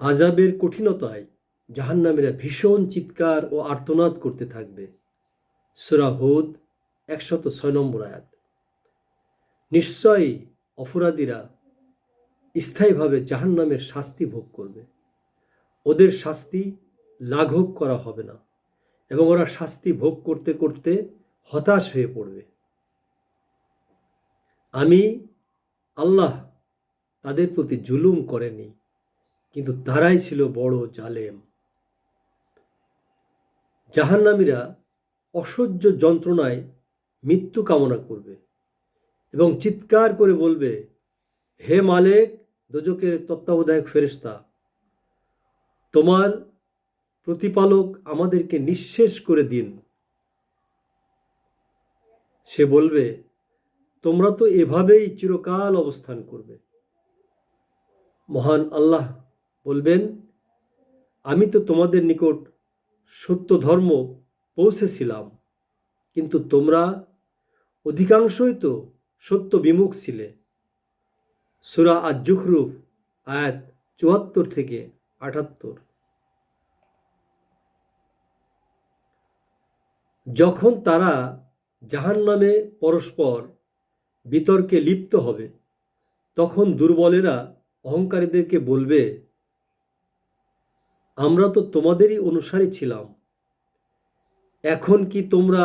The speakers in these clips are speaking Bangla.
আজাবের কঠিনতায় জাহান্নামীরা ভীষণ চিৎকার ও আর্তনাদ করতে থাকবে। সুরা হুদ একশত ছয় নম্বর আয়াত। নিশ্চয়ই অপরাধীরা স্থায়ীভাবে জাহান্নামের শাস্তি ভোগ করবে। ওদের শাস্তি লাঘব করা হবে না এবং ওরা শাস্তি ভোগ করতে করতে হতাশ হয়ে পড়বে। আমি আল্লাহ তাদের প্রতি জুলুম করেনি। কিন্তু তারাই ছিল বড় জালেম। জাহান্নামীরা অসহ্য যন্ত্রণায় মৃত্যু কামনা করবে এবং চিৎকার করে বলবে, হে মালেক দোজকের তত্ত্বাবধায়ক ফেরেস্তা তোমার প্রতিপালক আমাদেরকে নিঃশেষ করে দিন। সে বলবে, তোমরা তো এভাবেই চিরকাল অবস্থান করবে। মহান আল্লাহ বলবেন, আমি তো তোমাদের নিকট সত্য ধর্ম পৌঁছেছিলাম, কিন্তু তোমরা অধিকাংশই তো সত্য বিমুখ ছিলে। সুরা আজ জুখরুফ আয়াত চুয়াত্তর থেকে আটাত্তর। যখন তারা জাহান নামে পরস্পর বিতর্কে লিপ্ত হবে, তখন দুর্বলেরা অহংকারীদেরকে বলবে আমরা তো তোমাদেরই অনুসারী ছিলাম। এখন কি তোমরা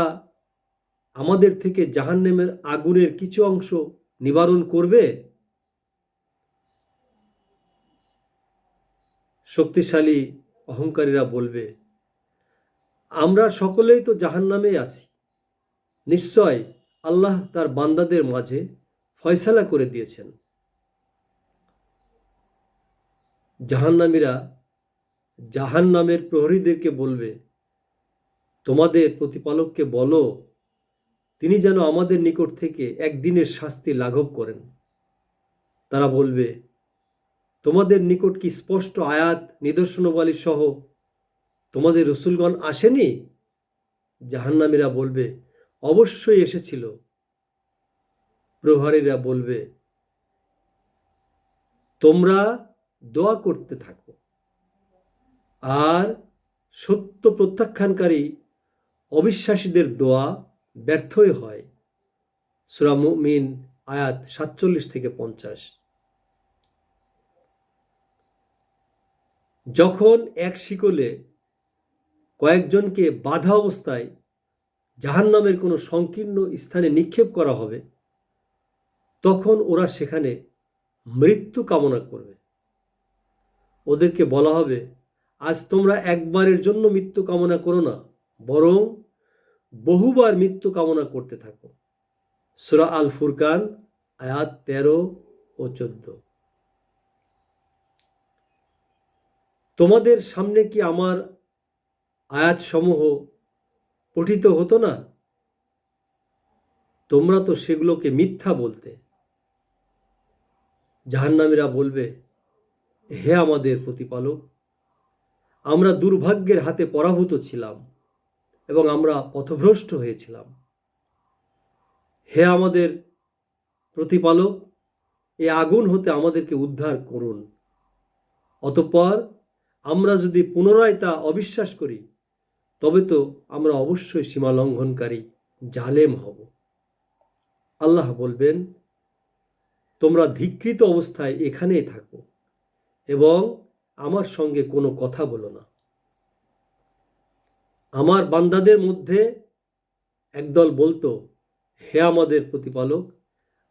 আমাদের থেকে জাহান্নামের আগুনের কিছু অংশ নিবারণ করবে? শক্তিশালী অহংকারীরা বলবে, আমরা সকলেই তো জাহান্নামে আছি। নিশ্চয় আল্লাহ তার বান্দাদের মাঝে ফয়সালা করে দিয়েছেন। জাহান্নামীরা জাহান্নামের প্রহরীদেরকে বলবে, তোমাদের প্রতিপালককে বলো, তিনি যেন আমাদের নিকট থেকে একদিনের শাস্তি লাঘব করেন। তারা বলবে, তোমাদের নিকট কি স্পষ্ট আয়াত নিদর্শনবালী সহ তোমাদের রসুলগণ আসেনি? জাহান্নামীরা বলবে, অবশ্যই এসেছিল। প্রহরীরা বলবে, তোমরা দোয়া করতে থাকো। আর সত্য প্রত্যাখ্যানকারী অবিশ্বাসীদের দোয়া ব্যর্থই হয়। সুরামিন আয়াত সাতচল্লিশ থেকে পঞ্চাশ। যখন এক শিকলে কয়েকজনকে বাধা অবস্থায় জাহান্নামের কোনো সংকীর্ণ স্থানে নিক্ষেপ করা হবে, তখন ওরা সেখানে মৃত্যু কামনা করবে। ওদেরকে বলা হবে আজ তোমরা একবারের জন্য মৃত্যু কামনা করো না, বরং বহুবার মৃত্যু কামনা করতে থাকো। সুরা আল ফুরকান আয়াত তেরো ও চোদ্দ। তোমাদের সামনে কি আমার আয়াতসমূহ পঠিত হতো না? তোমরা তো সেগুলোকে মিথ্যা বলতে। জাহান্নামীরা বলবে, হে আমাদের প্রতিপালক আমরা দুর্ভাগ্যের হাতে পরাভূত ছিলাম এবং আমরা পথভ্রষ্ট হয়েছিলাম। হে আমাদের প্রতিপালক, এ আগুন হতে আমাদেরকে উদ্ধার করুন। অতঃপর আমরা যদি পুনরায় তা অবিশ্বাস করি, তবে তো আমরা অবশ্যই সীমা লঙ্ঘনকারী, জালেম হব। আল্লাহ বলবেন, তোমরা ধিকৃত অবস্থায় এখানেই থাকো এবং আমার সঙ্গে কোনো কথা বলো না। আমার বান্দাদের মধ্যে একদল বলতো, হে আমাদের প্রতিপালক,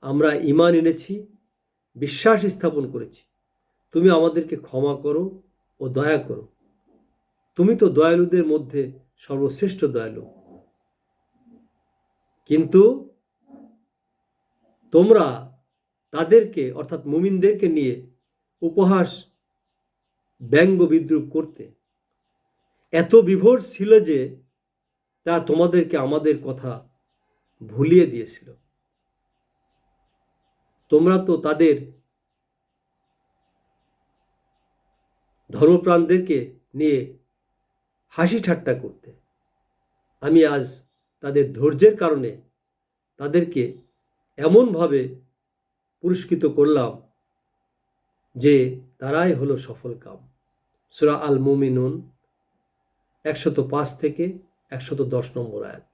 আমরা ইমান এনেছি, বিশ্বাস স্থাপন করেছি। তুমি আমাদেরকে ক্ষমা করো ও দয়া করো। তুমি তো দয়ালুদের মধ্যে সর্বশ্রেষ্ঠ দয়ালু। কিন্তু তোমরা তাদেরকে, অর্থাৎ মুমিনদেরকে নিয়ে উপহাস ব্যঙ্গ বিদ্রুপ করতে। এত বিভোর ছিল যে তা তোমাদেরকে আমাদের কথা ভুলিয়ে দিয়েছিল। তোমরা তো তাদের ধর্মপ্রাণদেরকে নিয়ে হাসি ঠাট্টা করতে। আমি আজ তাদের ধৈর্যের কারণে তাদেরকে এমনভাবে পুরস্কৃত করলাম যে তারাই হলো সফল কাম। সুরা আল মুমিনুন একশত পাঁচ থেকে একশত দশ নম্বর আয়াত।